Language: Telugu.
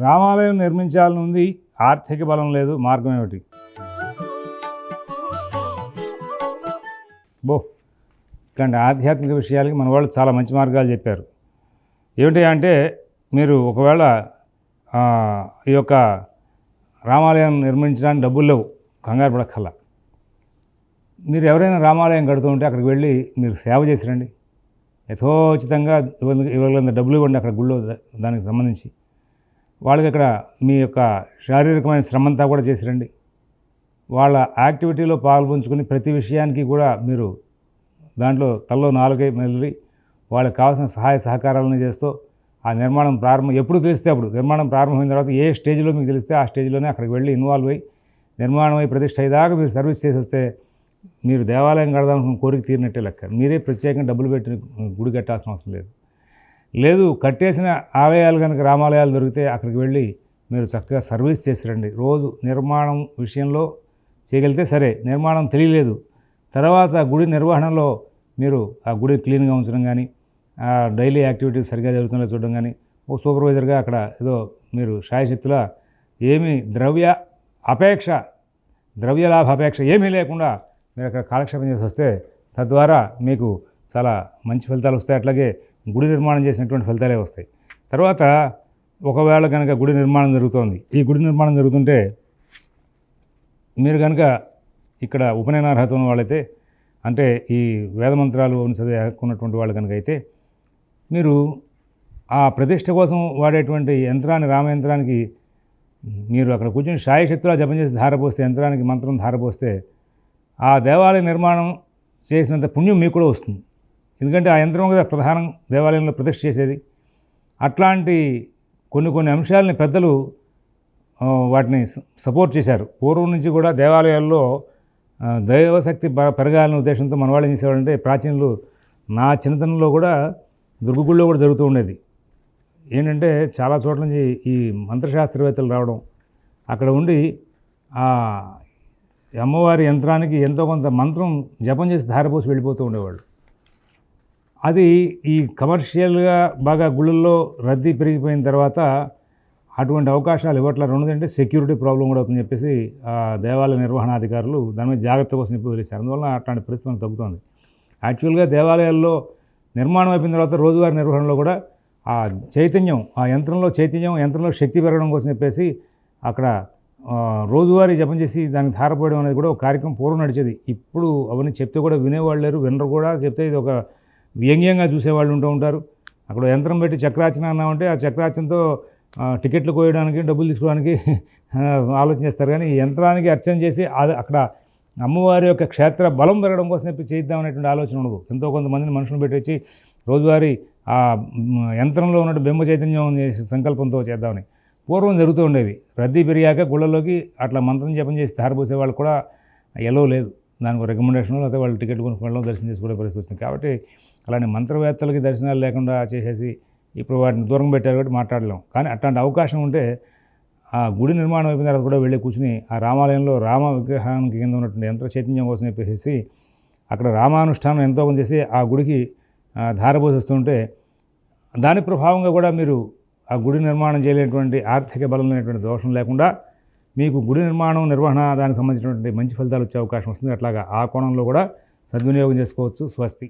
రామాలయం నిర్మించాలని ఉంది. ఆర్థిక బలం లేదు. మార్గం ఏమిటి? బో ఇట్లాంటి ఆధ్యాత్మిక విషయాలకి మన వాళ్ళు చాలా మంచి మార్గాలు చెప్పారు. ఏమిటి అంటే మీరు ఒకవేళ ఈ యొక్క రామాలయం నిర్మించడానికి డబ్బులు లేవు. కంగారు పడక్కల్లా మీరు ఎవరైనా రామాలయం కడుతూ ఉంటే అక్కడికి వెళ్ళి మీరు సేవ చేసి రండి యథోచితంగా ఇవ్వ- ఇవ్వగలిగిన డబ్బులు ఇవ్వండి అక్కడ గుళ్ళో దానికి సంబంధించి. వాళ్ళకి అక్కడ మీ యొక్క శారీరకమైన శ్రమంతా కూడా చేసిరండి. వాళ్ళ యాక్టివిటీలో పాల్పంచుకుని ప్రతి విషయానికి కూడా మీరు దాంట్లో తల్లో నాలుగై మెల్లి వాళ్ళకి కావాల్సిన సహాయ సహకారాలను చేస్తూ ఆ నిర్మాణం ప్రారంభం ఎప్పుడు తెలిస్తే అప్పుడు నిర్మాణం ప్రారంభమైన తర్వాత ఏ స్టేజ్లో మీకు తెలిస్తే ఆ స్టేజ్లోనే అక్కడికి వెళ్ళి ఇన్వాల్వ్ అయ్యి నిర్మాణం అయ్యి ప్రతిష్ట అయ్యేదాకా మీరు సర్వీస్ చేసి వస్తే మీరు దేవాలయం కడదామనుకున్న కోరిక తీరినట్టే లెక్క. మీరే ప్రత్యేకంగా డబ్బులు పెట్టి గుడి కట్టాల్సిన అవసరం లేదు. లేదు కట్టేసిన ఆలయాలు కనుక రామాలయాలు దొరికితే అక్కడికి వెళ్ళి మీరు చక్కగా సర్వీస్ చేసి రండి. రోజు నిర్మాణం విషయంలో చేయగలిగితే సరే నిర్మాణం తెలియలేదు. తర్వాత గుడి నిర్వహణలో మీరు ఆ గుడి క్లీన్గా ఉంచడం కానీ ఆ డైలీ యాక్టివిటీస్ సరిగ్గా జరుగుతుందో చూడడం కానీ ఓ సూపర్వైజర్గా అక్కడ ఏదో మీరు శాయశక్తులా ఏమీ ద్రవ్య అపేక్ష ద్రవ్య లాభ అపేక్ష ఏమీ లేకుండా మీరు అక్కడ కాలక్షేపం చేసి వస్తే తద్వారా మీకు చాలా మంచి ఫలితాలు వస్తాయి. అట్లాగే గుడి నిర్మాణం చేసినటువంటి ఫలితాలే వస్తాయి. తర్వాత ఒకవేళ కనుక గుడి నిర్మాణం జరుగుతోంది ఈ గుడి నిర్మాణం జరుగుతుంటే మీరు కనుక ఇక్కడ ఉపనయనార్హత ఉన్న వాళ్ళైతే అంటే ఈ వేదమంత్రాలు చదివేకున్నటువంటి వాళ్ళు కనుక అయితే మీరు ఆ ప్రతిష్ట కోసం వాడేటువంటి యంత్రాన్ని రామయంత్రానికి మీరు అక్కడ కూర్చొని శాయశక్తులా జపం చేసి ధారపోస్తే యంత్రానికి మంత్రం ధారపోస్తే ఆ దేవాలయ నిర్మాణం చేసినంత పుణ్యం మీకు కూడా వస్తుంది. ఎందుకంటే ఆ యంత్రం కదా ప్రధానం దేవాలయంలో ప్రతిష్ఠ చేసేది. అట్లాంటి కొన్ని కొన్ని అంశాలని పెద్దలు వాటిని సపోర్ట్ చేశారు. పూర్వం నుంచి కూడా దేవాలయాల్లో దైవశక్తి పెరగాలనే ఉద్దేశంతో మన వాళ్ళు ఏం చేసేవాళ్ళంటే ప్రాచీనులు నా చిన్నతనంలో కూడా దుర్గగుళ్ళో కూడా జరుగుతూ ఉండేది. ఏంటంటే చాలా చోట్ల నుంచి ఈ మంత్రశాస్త్రవేత్తలు రావడం అక్కడ ఉండి ఆ అమ్మవారి యంత్రానికి ఎంతో కొంత మంత్రం జపం చేసి ధారపోసి వెళ్ళిపోతూ ఉండేవాళ్ళు. అది ఈ కమర్షియల్గా బాగా గుళ్ళల్లో రద్దీ పెరిగిపోయిన తర్వాత అటువంటి అవకాశాలు ఇవ్వట్ల రెండోదంటే సెక్యూరిటీ ప్రాబ్లం కూడా అవుతుందని చెప్పేసి ఆ దేవాలయ నిర్వహణాధికారులు దాని మీద జాగ్రత్త కోసం ఇప్పుడు వదిలేశారు. అందువల్ల అట్లాంటి పరిస్థితి మనకు తగ్గుతుంది. యాక్చువల్గా దేవాలయాల్లో నిర్మాణం అయిపోయిన తర్వాత రోజువారీ నిర్వహణలో కూడా ఆ చైతన్యం ఆ యంత్రంలో చైతన్యం యంత్రంలో శక్తి పెరగడం కోసం చెప్పేసి అక్కడ రోజువారీ జపం చేసి దానికి ధారపోయడం అనేది కూడా ఒక కార్యక్రమం పూర్వం నడిచేది. ఇప్పుడు అవన్నీ చెప్తే కూడా వినేవాళ్ళు లేరు వినరు కూడా. చెప్తే ఇది ఒక వ్యంగ్యంగా చూసేవాళ్ళు ఉంటూ ఉంటారు. అక్కడ యంత్రం పెట్టి చక్రార్చన అన్నామంటే ఆ చక్రాచనతో టికెట్లు కోయడానికి డబ్బులు తీసుకోవడానికి ఆ, ఆలోచన చేస్తారు. కానీ ఈ యంత్రానికి అర్చన చేసి అది అక్కడ అమ్మవారి యొక్క క్షేత్ర బలం పెరగడం కోసం చెప్పి చేద్దాం అనేటువంటి ఆలోచన ఉండదు. ఎంతో కొంతమందిని మనుషులు పెట్టేసి రోజువారీ ఆ యంత్రంలో ఉన్న బింబ చైతన్యం చేసే సంకల్పంతో చేద్దామని. పూర్వం జరుగుతూ ఉండేవి. రద్దీ పెరిగాక గుళ్ళలోకి అట్లా మంత్రం జపం చేసి ధారపోసే వాళ్ళు కూడా ఎలో లేదు. దానికి రికమెండేషన్ లేకపోతే వాళ్ళు టికెట్ కొనుక్కోవడం దర్శనం చేసుకునే పరిస్థితి వచ్చింది. కాబట్టి అలాంటి మంత్రవేత్తలకి దర్శనాలు లేకుండా చేసేసి ఇప్పుడు వాటిని దూరం పెట్టారు కాబట్టి మాట్లాడలేం. కానీ అట్లాంటి అవకాశం ఉంటే ఆ గుడి నిర్మాణం అయిపోయిన తర్వాత కూడా వెళ్ళి కూర్చుని ఆ రామాలయంలో రామ విగ్రహానికి కింద ఉన్నటువంటి యంత్ర చైతన్యం కోసం చెప్పేసి అక్కడ రామానుష్ఠానం ఎంతో కొంత చేసి ఆ గుడికి ధారపోసిస్తుంటే దాని ప్రభావంగా కూడా మీరు ఆ గుడి నిర్మాణం చేయలేనటువంటి ఆర్థిక బలం లేనటువంటి దోషం లేకుండా మీకు గుడి నిర్మాణం నిర్వహణ దానికి సంబంధించినటువంటి మంచి ఫలితాలు వచ్చే అవకాశం వస్తుంది. అట్లాగా ఆ కోణంలో కూడా సద్వినియోగం చేసుకోవచ్చు. స్వస్తి.